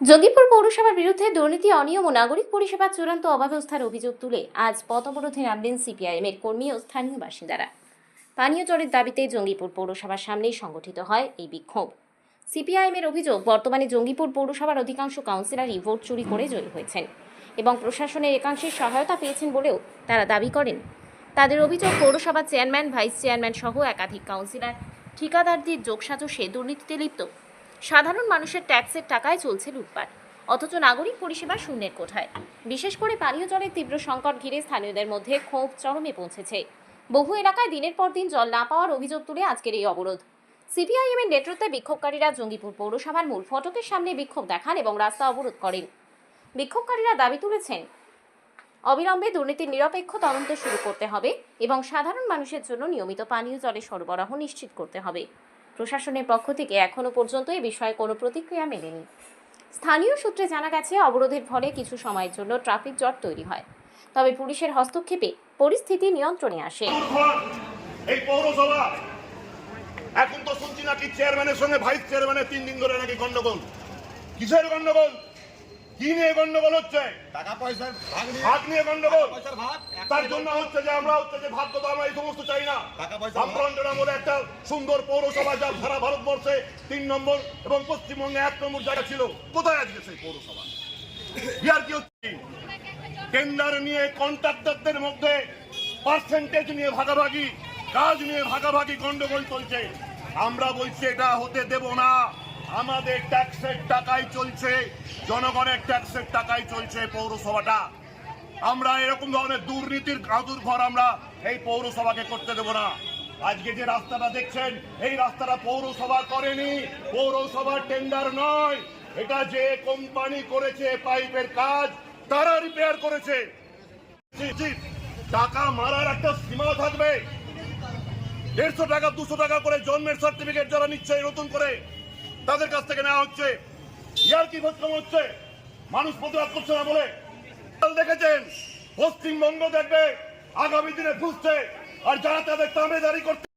যোগীপুর পৌরসভার বিরুদ্ধে দুর্নীতি, অনিয়ম ও নাগরিক পরিষেবা চূড়ান্ত অব্যবস্থার অভিযোগ তুলে আজ পথ অবরোধে নামলেন সিপিআইএম এর কর্মী ও স্থানীয় বাসিন্দারা। পানীয় জলের দাবিতে জঙ্গিপুর পৌরসভার সামনেই সংগঠিত হয় এই বিক্ষোভ। সিপিআইএম এর অভিযোগ, বর্তমানে জঙ্গিপুর পৌরসভার অধিকাংশ কাউন্সিলরই ভোট চুরি করে জয়ী হয়েছেন এবং প্রশাসনের একাংশের সহায়তা পেয়েছেন বলেও তারা দাবি করেন। তাদের অভিযোগ, পৌরসভার চেয়ারম্যান, ভাইস চেয়ারম্যান সহ একাধিক কাউন্সিলর ঠিকাদারদের যোগসাজশে দুর্নীতিতে লিপ্ত। সাধারণ মানুষের ট্যাক্সের টাকায় চলছে লুটপাট। অথচ নাগরিক পরিষেবা শূন্যের কোঠায়। বিশেষ করে পানীয় জলের তীব্র সংকট ঘিরে স্থানীয়দের মধ্যে ক্ষোভ চরমে পৌঁছেছে। বহু এলাকায় দিনের পর দিন জল না পাওয়ার অভিযোগ তুলে আজকের এই অবরোধ। সিপিআইএম এর নেতৃত্বে বিক্ষোভকারীরা জঙ্গিপুর পৌরসভার মূল ফটকের সামনে বিক্ষোভ দেখান এবং রাস্তা অবরোধ করেন। বিক্ষোভকারীরা দাবি তুলেছেন, অবিলম্বে দুর্নীতির নিরপেক্ষ তদন্ত শুরু করতে হবে এবং সাধারণ মানুষের জন্য নিয়মিত পানীয় জলের সরবরাহ নিশ্চিত করতে হবে। প্রশাসনের পক্ষ থেকে এখনও পর্যন্ত এ বিষয়ে কোনো প্রতিক্রিয়া মেলেনি। স্থানীয় সূত্রে জানা গেছে, অবরোধের ফলে কিছু সময়ের জন্য ট্রাফিক জট তৈরি হয়। তবে পুলিশের হস্তক্ষেপে পরিস্থিতি নিয়ন্ত্রণে আসে। এই পৌরসভা, এখন তো শুনছি নাকি চেয়ারম্যানের সঙ্গে ভাইস চেয়ারম্যানের তিন দিন ধরে নাকি গন্ডগোল কিসের গন্ডগোল কি নিয়ে গন্ডগোল হচ্ছে। টাকা পয়সার ভাগ নিয়ে ভাগ নিয়ে গন্ডগোল। পয়সার ভাগ? তার জন্য হচ্ছে যে আমরা হচ্ছে যে ভাগ্য তো আমরা এই সমস্ত চাই না। টাকা পয়সা বামফ্রন্টের একটা সুন্দর পৌরসভা যা সারা ভারতবর্ষে তিন নম্বর এবং পশ্চিমবঙ্গে এক নম্বর জায়গা ছিল। কোথায় আজকে সেই পৌরসভা? ইয়ার কি হচ্ছে? টেন্ডার নিয়ে কন্ট্রাক্টরদের মধ্যে পার্সেন্টেজ নিয়ে ভাগাভাগি কাজ নিয়ে ভাগাভাগি গন্ডগোল চলছে। আমরা বলছি এটা হতে দেব না। আমাদের ট্যাক্সের টাকায় চলছে, জনগণের ট্যাক্সের টাকায় চলছে পৌরসভাটা। আমরা এরকম ধরনের দুর্নীতির কাঁদুর ঘর আমরা এই পৌরসভাকে করতে দেব না। আজকে যে রাস্তাটা দেখছেন, এই রাস্তাটা পৌরসভা করেনি, পৌরসভার টেন্ডার নয়। এটা যে কোম্পানি করেছে পাইপের কাজ, তারা রিপেয়ার করেছে। টাকা মারার একটা সীমা থাকবে। দেড়শো টাকা, দুশো টাকা করে জন্মের সার্টিফিকেট যারা নিচ্ছে নতুন করে তাদের কাছ থেকে নেওয়া হচ্ছে। ইয়ার কি ভোটকম হচ্ছে? মানুষ প্রতিবাদ করছে না বলে? দেখেছেন, পশ্চিমবঙ্গ দেখবে, আগামী দিনে ঘুরছে আর যারা তাদের তামেদারি করতে